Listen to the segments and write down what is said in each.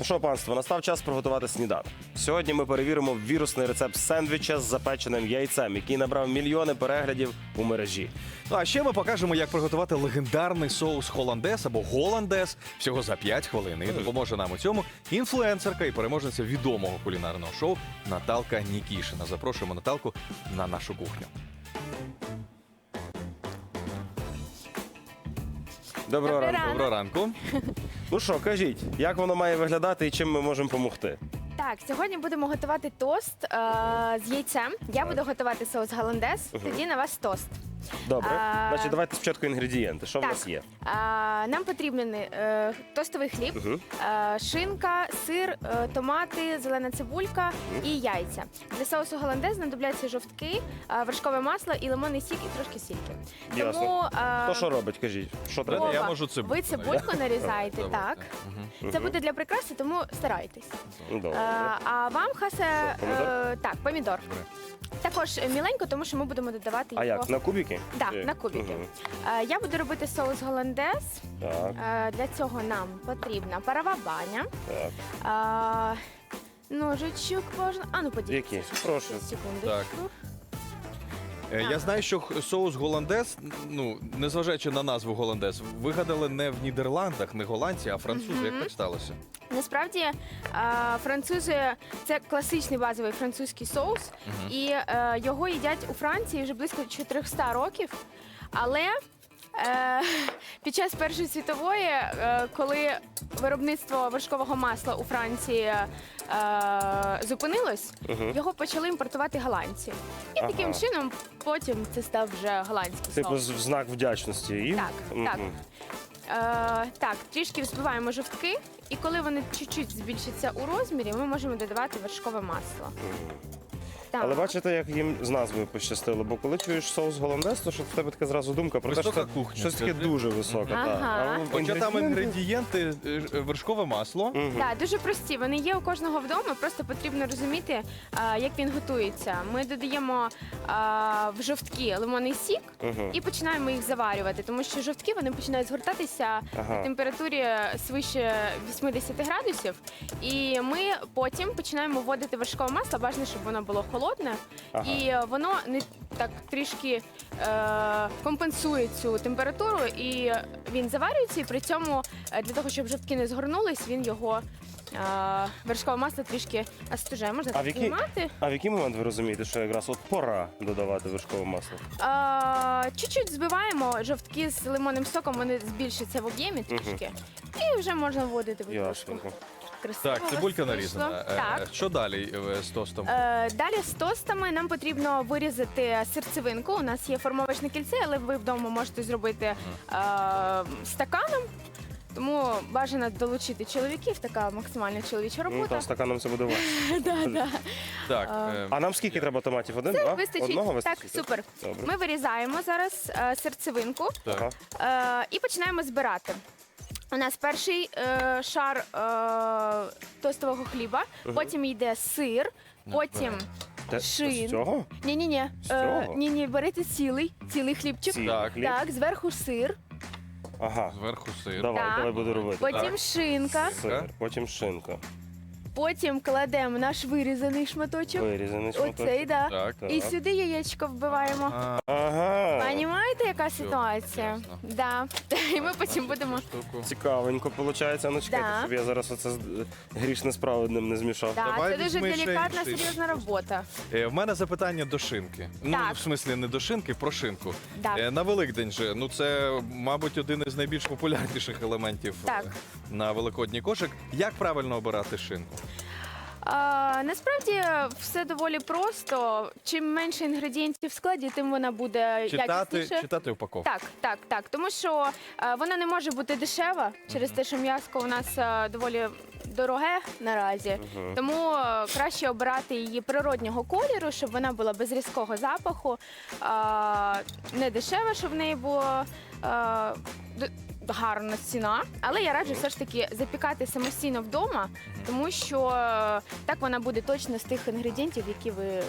Ну що, панство, настав час приготувати сніданок. Сьогодні ми перевіримо вірусний рецепт сендвіча з запеченим яйцем, який набрав мільйони переглядів у мережі. Ну, а ще ми покажемо, як приготувати легендарний соус холандес або голландес всього за 5 хвилин. І допоможе нам у цьому інфлюенсерка і переможниця відомого кулінарного шоу Наталка Нікішина. Запрошуємо Наталку на нашу кухню. Доброго ранку. ранок. Доброго ранку. Ну що, кажіть, як воно має виглядати і чим ми можемо допомогти? Так, сьогодні будемо готувати тост е, з яйцем. Я буду готувати соус голландез. Тоді на вас тост. Добре. А- Значить, давайте спочатку інгредієнти. Що в Так. нас є? Е, нам потрібен е, тостовий хліб, Угу. е, шинка, сир, е, томати, зелена цибулька і яйця. Для соусу голландез знадобляться жовтки, е, вершкове масло і лимонний сік, і трошки сільки. Ясно. Тому е, Хто що робить, кажіть? Що треба? Я можу цибульку ви цибульку нарізаєте, так. Мгм. Це буде для прикраси, тому старайтесь. Добре. Е, а вам, Що, помідор? е, так, помідор. Також е, міленько, тому що ми будемо додавати А його. як? На кубики? Так, Чи- на кубики. Мгм. Е, Я буду робити соус голландез. Так, Е, Для цього нам потрібна парова баня. так. Е, Ножичок можна. А ну подивіться. Які? Прошу. Секундочку. Так. Е, Я знаю, що х- соус голландес, ну незважаючи на назву голландес, вигадали не в Нідерландах, не голландці, а французи. Як так сталося? Насправді е, французи це класичний базовий французький соус, і е, його їдять у Франції вже близько 400 років. Але е, під час Першої світової, коли виробництво вершкового масла у Франції зупинилось, його почали імпортувати голландці. І таким чином потім це став вже голландський Типу соус. з- знак вдячності. Так, так. Е, так, трішки взбиваємо жовтки, і коли вони чуть-чуть збільшаться у розмірі, ми можемо додавати вершкове масло. Так. Але бачите, як їм з назвою пощастило, бо коли чуєш соус голландез, то що в тебе така зразу думка про те, що Висока це кухня, щось таке дуже високе. Ага. так. А Хоча там інгредієнти- е, ж- вершкове масло. Мгм. Так, дуже прості. Вони є у кожного вдома, просто потрібно розуміти, а, як він готується. Ми додаємо а, в жовтки лимонний сік Мгм. і починаємо їх заварювати, тому що жовтки вони починають згортатися Ага. на температурі свише 80 градусів. І ми потім починаємо вводити вершкове масло, бажано, щоб воно було холодне. Ага. І воно не так трішки е, компенсує цю температуру, і він заварюється. І при цьому е, для того, щоб жовтки не згорнулись, він його е, вершкове масло трішки остужає. Можна А так знімати. А в який момент ви розумієте, що якраз от пора додавати вершкове масло? Чуть-чуть збиваємо жовтки з лимонним соком, вони збільшаться в об'ємі трішки. І вже можна вводити в трошку. Ясненько. Красиво Так, цибулька нарізана. Е, Так. е, Що далі е, з тостом? Е, Далі з тостами нам потрібно вирізати серцевинку. У нас є формовочне кільце, але ви вдома можете зробити е, стаканом. Тому бажано долучити чоловіків, така максимальна чоловіча Ну, робота. там стаканом це буде важко. Да, да. Так, а- е, А нам скільки треба томатів? Один, Це два? вистачить. Одного так, супер. Добре. Ми вирізаємо зараз е, серцевинку так. Ага. е, і починаємо збирати. У нас перший е, шар е, тостового хліба, потім йде сир, потім Та- Шин. З цього? ні, ні, ні, З цього? ні, ні, берете цілий, цілий хлібчик. Ці- Так. хліб? Так, зверху сир, Ага. Зверху сир. Давай, Так. давай буду робити. потім Так. шинка, Сир, потім шинка. Потім кладемо наш вирізаний шматочок. Вирізаний шматочок. Оцей, да. Так. Так. І сюди яєчко вбиваємо. Ага. Понімаєте, яка ситуація? ясно. Да. І ми потім будемо. штуку. Цікавенько виходить. Ну чекайте, Да. щоб я зараз оце з- грішне справа одним не змішав. Да, Давай це дуже візьми ще делікатна, інший. серйозна робота. Е, В мене запитання до шинки. Ну, Так. в смислі, не до шинки, про шинку. Так. Е, На Великдень же, ну це, мабуть, один із найбільш популярніших елементів е, Так. на великодній кошик. Як правильно обирати шинку? А, насправді все доволі просто. Чим менше інгредієнтів в складі, тим вона буде Читати, якісніше. читати упаковку. Так, так, так. Тому що е, вона не може бути дешева через те, що м'яско у нас е, доволі дороге наразі. Тому е, краще обирати її природнього кольору, щоб вона була без різкого запаху, е, не дешева, щоб в неї було. е, д- Гарна ціна, але я раджу все ж таки запікати самостійно вдома, тому що е, так вона буде точно з тих інгредієнтів, які ви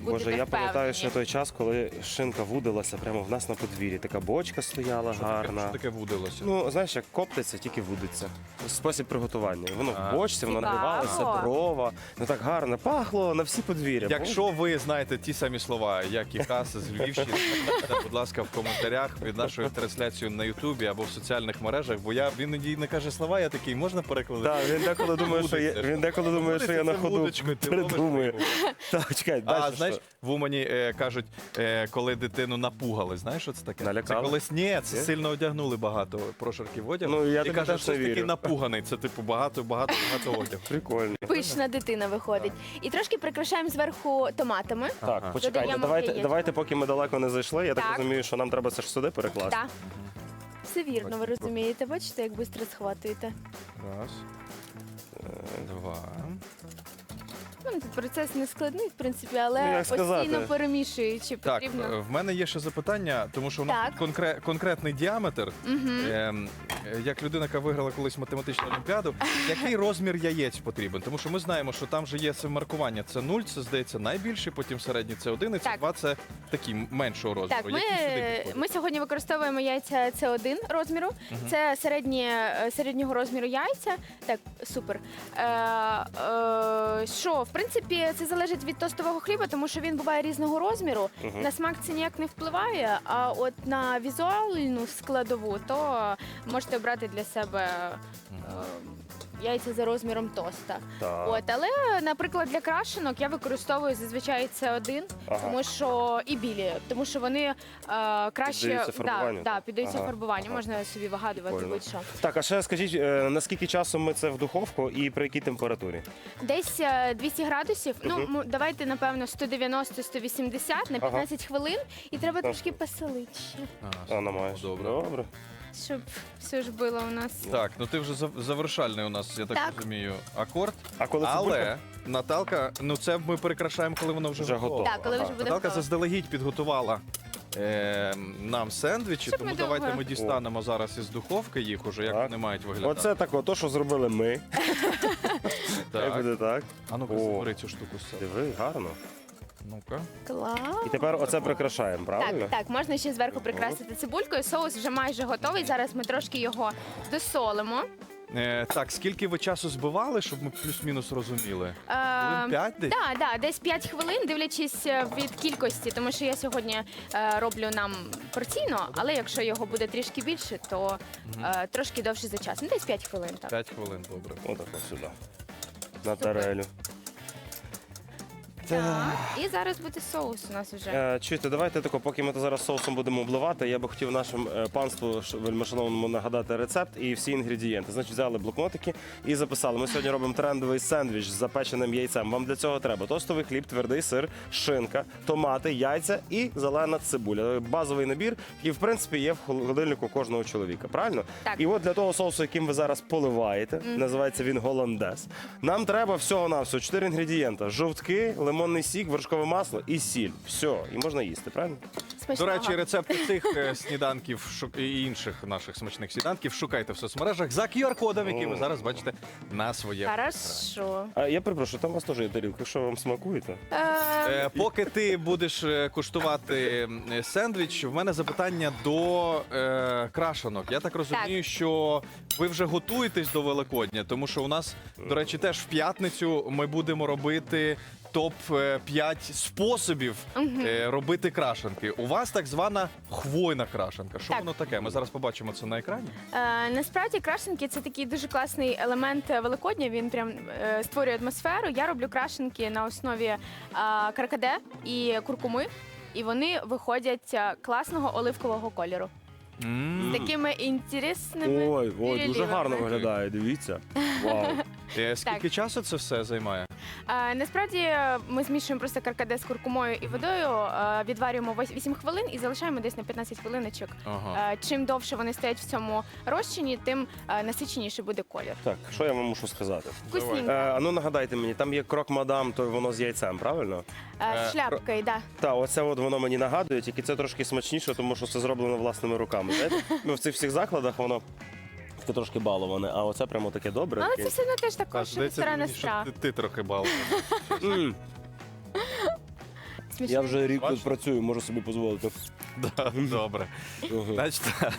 Боже, я пам'ятаю ще той час, коли шинка вудилася прямо в нас на подвір'ї. Така бочка стояла Що таке, гарна. що таке вудилося? Ну, знаєш, як коптиться, тільки вудиться. Спосіб приготування. Воно А. в бочці, воно Цікаво. нагрівалося, дрова. Ну так гарно, пахло на всі подвір'я. Якщо ви знаєте ті самі слова, як і Хас з Львівщини, напишіть, будь ласка, в коментарях від нашої трансляції на Ютубі або в соціальних мережах, бо я він іноді не каже слова, я такий, можна перекладати? Так, він деколи думає, що я Вудиться. він деколи думає, що я на Це ходу вудочкою, ти ловиш придумую. Так, чекай, А далі знаєш, в Умані е, кажуть, е, коли дитину напугали, знаєш, що це таке? Налякали? Це колись ні, це Ні? сильно одягнули багато прошарків одягу. Ну, я і тобі кажуть, теж що не такий вірю. напуганий. Це типу багато, багато, багато одягу. Прикольно. Пишна дитина виходить. І трошки прикрашаємо зверху томатами. Так, Ага. почекайте, Додаємо давайте, давайте, поки ми далеко не зайшли. Я так, Так. розумію, що нам треба це ж сюди перекласти. Так. Все вірно, ви розумієте. Бачите, як швидко схватуєте. Раз, е, два. Ну, тут процес не складний, в принципі, Ну, але як сказати. постійно перемішуючи Так, потрібно. е, в мене є ще запитання, тому що у нас Так. конкре- конкретний діаметр. Мгм. Ем, е, як людина, яка виграла колись математичну олімпіаду, який розмір яєць потрібен? Тому що ми знаємо, що там же є це маркування. Це 0, це здається найбільший, потім середній це 1, і це Так. 2 це такі меншого розміру. Так, ми, Які сюди підходять? ми сьогодні використовуємо яйця С1 розміру. Це середні, е, середнього розміру яйця. Так, супер. Е, е, що, в принципі, це залежить від тостового хліба, тому що він буває різного розміру. Мгм. На смак це ніяк не впливає, а от на візуальну складову, то можете обрати для себе. е, Яйця за розміром тоста. Так. От, але, наприклад, для крашенок я використовую зазвичай це один, Ага. тому що і білі, тому що вони е, краще Піддаються фарбуванню, да, да, так? піддаються Ага, фарбуванню. ага. Можна собі вигадувати Прикольно. будь-що. Так, а ще скажіть, е, наскільки часу ми це в духовку і при якій температурі? Десь е, 200 градусів. Ну м- давайте напевно 190-180 на 15 хвилин, і треба трошки посолити, ще, А, А, добре. Добре. Щоб все ж було у нас. Так, ну ти вже зав- завершальний у нас, я так, Так. розумію, акорд. А коли? Але Наталка, ну це ми прикрашаємо, коли воно вже, Вже готово. Так, коли вже буде Наталка готово. заздалегідь підготувала е, нам сендвічі, Щоб тому ми давайте довго- ми дістанемо зараз із духовки їх уже, як Так. вони мають виглядати. Оце так, то, що зробили ми. Хай так. буде так. А ну-ка, О. забери цю штуку з себе. Диви, гарно. Ну-ка. Клас. І тепер оце прикрашаємо, правильно? Так, так, можна ще зверху прикрасити цибулькою. Соус вже майже готовий. Зараз ми трошки його досолимо. Е, так, скільки ви часу збивали, щоб ми плюс-мінус розуміли? Е, Хвилин 5 десь? Так, да, десь 5 хвилин, дивлячись е, від кількості, тому що я сьогодні е, роблю нам порційно, але якщо його буде трішки більше, то е, трошки довше за час. Ну, десь 5 хвилин. Так. 5 хвилин, добре. Отак ось сюди. На тарелю. Так. І зараз буде соус у нас вже. Е, Чуєте, давайте тако, поки ми то зараз соусом будемо обливати, я би хотів нашим е, панству ш- вельмишановному нагадати рецепт і всі інгредієнти. Значить, взяли блокнотики і записали. Ми сьогодні робимо трендовий сендвіч з запеченим яйцем. Вам для цього треба тостовий хліб, твердий сир, шинка, томати, яйця і зелена цибуля. Базовий набір, який в принципі є в холодильнику кожного чоловіка. Правильно? Так. І от для того соусу, яким ви зараз поливаєте, називається він голландез. Нам треба всього навсього 4 інгредієнта: жовтки, лимонний сік, вершкове масло і сіль. Все, і можна їсти, правильно? До речі, рецепти цих е, сніданків шу- і інших наших смачних сніданків шукайте в соцмережах за QR-кодом, який ви зараз бачите на своє. Хорошо. А я перепрошую, там у вас теж є тарілка. Що вам смакуєте? Е, Е, поки ти будеш е, куштувати е, сендвіч, в мене запитання до е, крашанок. Я так розумію, що ви вже готуєтесь до Великодня, тому що у нас, до речі, теж в п'ятницю ми будемо робити. Топ 5 способів е, робити крашенки. У вас так звана хвойна крашенка. Що Так. воно таке? Ми зараз побачимо це на екрані. Е, насправді крашенки це такий дуже класний елемент е, Великодня. Він прям е, створює атмосферу. Я роблю крашенки на основі е, каркаде і куркуми, і вони виходять е, класного оливкового кольору. З такими інтересними. Ой, ой, дуже переливами. гарно виглядає. Дивіться. Вау. Е, Скільки часу це все займає? Е, насправді е, ми змішуємо просто каркаде з куркумою і водою, е, відварюємо вось- 8 хвилин і залишаємо десь на 15 хвилиночок. Ага. Е, чим довше вони стоять в цьому розчині, тим е, насиченіше буде колір. Так, що я вам мушу сказати? Вкусненько. Е, а ну нагадайте мені, там є крок мадам, то воно з яйцем, правильно? Е, Е, з шляпкою, да. Так, оце от воно мені нагадує, тільки це трошки смачніше, тому що це зроблено власними руками. Знаєте? Ну, в цих всіх закладах воно таке трошки баловане, а оце прямо таке добре. Але це все одно теж також здається страх. ти, ти трохи балова. М. Смішно. Я вже рік тут працюю, можу собі дозволити. Да, Добре. Значить, так.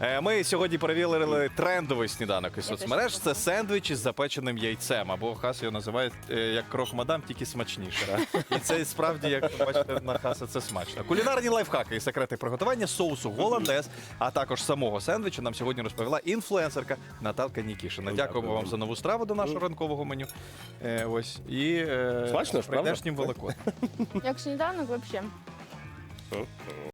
Е, ми сьогодні перевірили трендовий сніданок із соцмереж. Це спробую. сендвіч із запеченим яйцем, або хас його називають е, як крох мадам, тільки смачніше. І це справді, як ви бачите, на хаса це смачно. Кулінарні лайфхаки і секрети приготування соусу голландез, а також самого сендвіча нам сьогодні розповіла інфлюенсерка Наталка Нікішина. Дякуємо вам за нову страву до нашого ранкового меню. Е, ось і е, Смачно ж, правда? прийдешнім великоднем. Як сніданок, взагалі. Uh -oh.